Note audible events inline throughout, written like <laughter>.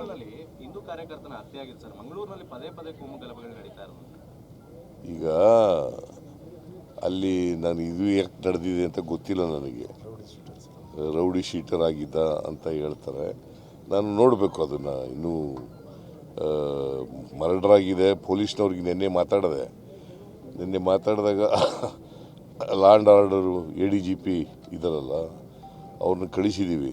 ಬೆಳಗಾವಿನಲ್ಲಿ Hindu ಕಾರ್ಯಕರ್ತನ sir. ಮಂಗಳೂರಿನಲ್ಲಿ ಪದೇ ಪದೇ ಕೋಮು ಗಲಭೆಗಳು ನಡೀತಾ ಇರೋದು. ಈಗ ಅಲ್ಲಿ ನಾನು ಇದು ಯಾಕೆ ನಡೆದಿದೆ ಅಂತ ಗೊತ್ತಿಲ್ಲ ನನಗೆ. ರೌಡಿ ಶೀಟರ್ ಆಗಿದ್ದ ಅಂತ ಹೇಳ್ತಾರೆ. ನಾನು ನೋಡಬೇಕು ಅದನ್ನು. ಇನ್ನೂ ಮರ್ಡರ್ ಆಗಿದೆ ಪೊಲೀಸ್ನವ್ರಿಗೆ ನಿನ್ನೆ ಮಾತಾಡಿದೆ. ನಿನ್ನೆ ಮಾತಾಡಿದಾಗ <laughs> law and order, A D G P ಇದರಲ್ಲ ಅವ್ರನ್ನ ಕಳಿಸಿದ್ದೀವಿ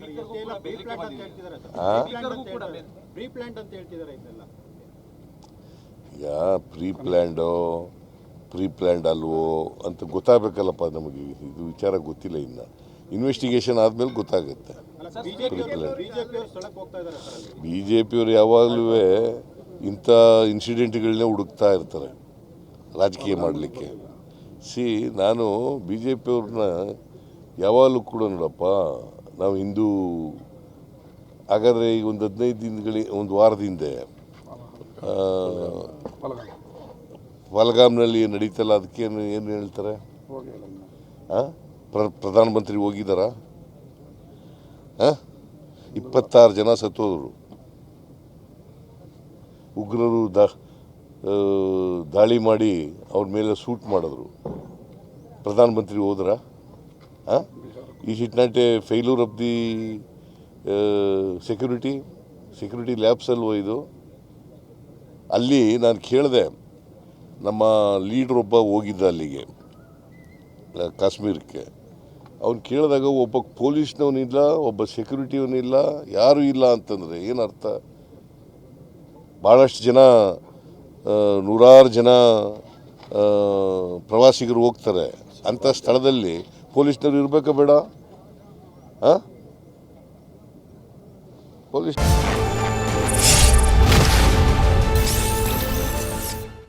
ಬೇ- ಪ್ರೀ ಈಗ ಪ್ಲ್ಯಾಂಡೋ ಪ್ರೀ ಪ್ಲ್ಯಾಂಡ್ ಅಲ್ವೋ ಅಂತ ಗೊತ್ತಾಗಬೇಕಲ್ಲಪ್ಪ ನಮಗೆ. ಇದು ವಿಚಾರ ಗೊತ್ತಿಲ್ಲ ಇನ್ನು. ಇನ್ವೆಸ್ಟಿಗೇಷನ್ ಆದಮೇಲೆ ಗೊತ್ತಾಗುತ್ತೆ. ಅಲ್ಲ ಬಿಜೆಪಿ ಬಿಜೆಪಿ ಅವರು ಸ್ಥಳಕ್ಕೆ ಹೋಗ್ತಾ ಇದ್ದಾರೆ ಸರ್ ಅಲ್ಲಿ. ಬಿ ಜೆ ಪಿಯವರು ಯಾವಾಗಲೂ ಇಂಥ ಇನ್ಸಿಡೆಂಟ್ಗಳನ್ನೇ ಹುಡುಕ್ತಾ ಇರ್ತಾರೆ. ರಾಜಕೀಯ ಮಾಡಲಿಕ್ಕೆ. ಸಿ ನಾನು ಬಿ ಜೆ ಪಿಯವ್ರನ್ನ ಯಾವಾಗಲೂ ಕೂಡ ನೋಡಪ್ಪ ನಾವು ಇಂದು ಹಾಗಾದರೆ ಈಗ ಒಂದು ಹದಿನೈದು ದಿನಗಳಿ ಒಂದು ವಾರದ ಹಿಂದೆ ಆ, ಪಹಲ್ಗಾಮ್ನಲ್ಲಿ ನಡೀತಲ್ಲ ಅದಕ್ಕೆ ಏನು ಏನು ಹೇಳ್ತಾರೆ? ಹಾಂ ಪ್ರ- ಪ್ರಧಾನಮಂತ್ರಿ ಹೋಗಿದ್ದಾರಾ ಹಾಂ ಇಪ್ಪತ್ತಾರು ಜನ ಸತ್ತೋದ್ರು. ಉಗ್ರರು ದಾ ದಾಳಿ ಮಾಡಿ ಅವ್ರ ಮೇಲೆ ಸೂಟ್ ಮಾಡಿದ್ರು. ಪ್ರಧಾನಮಂತ್ರಿ ಹೋದ್ರ? Is not a failure of the security security lapse ಅಲ್ವೋ ಇದು? ಅಲ್ಲಿ ನಾನು ಕೇಳಿದೆ, ನಮ್ಮ ಲೀಡ್ರ್ ಒಬ್ಬ ಹೋಗಿದ್ದ ಅಲ್ಲಿಗೆ ಕಾಶ್ಮೀರಕ್ಕೆ. ಅವ್ನು ಕೇಳಿದಾಗ ಒಬ್ಬ ಪೊಲೀಸ್ನವನಿಲ್ಲ, ಒಬ್ಬ ಸೆಕ್ಯೂರಿಟಿಯವನಿಲ್ಲ ಯಾರೂ ಇಲ್ಲ ಅಂತಂದರೆ ಏನರ್ಥ? ಭಾಳಷ್ಟು ಜನ ನೂರಾರು ಜನ ಪ್ರವಾಸಿಗರು ಹೋಗ್ತಾರೆ. ಅಂಥ ಸ್ಥಳದಲ್ಲಿ ಪೊಲೀಸ್ನವ್ರು ಇರಬೇಕಾ ಬೇಡ ಹಾಂ? ಪೊಲೀಸ್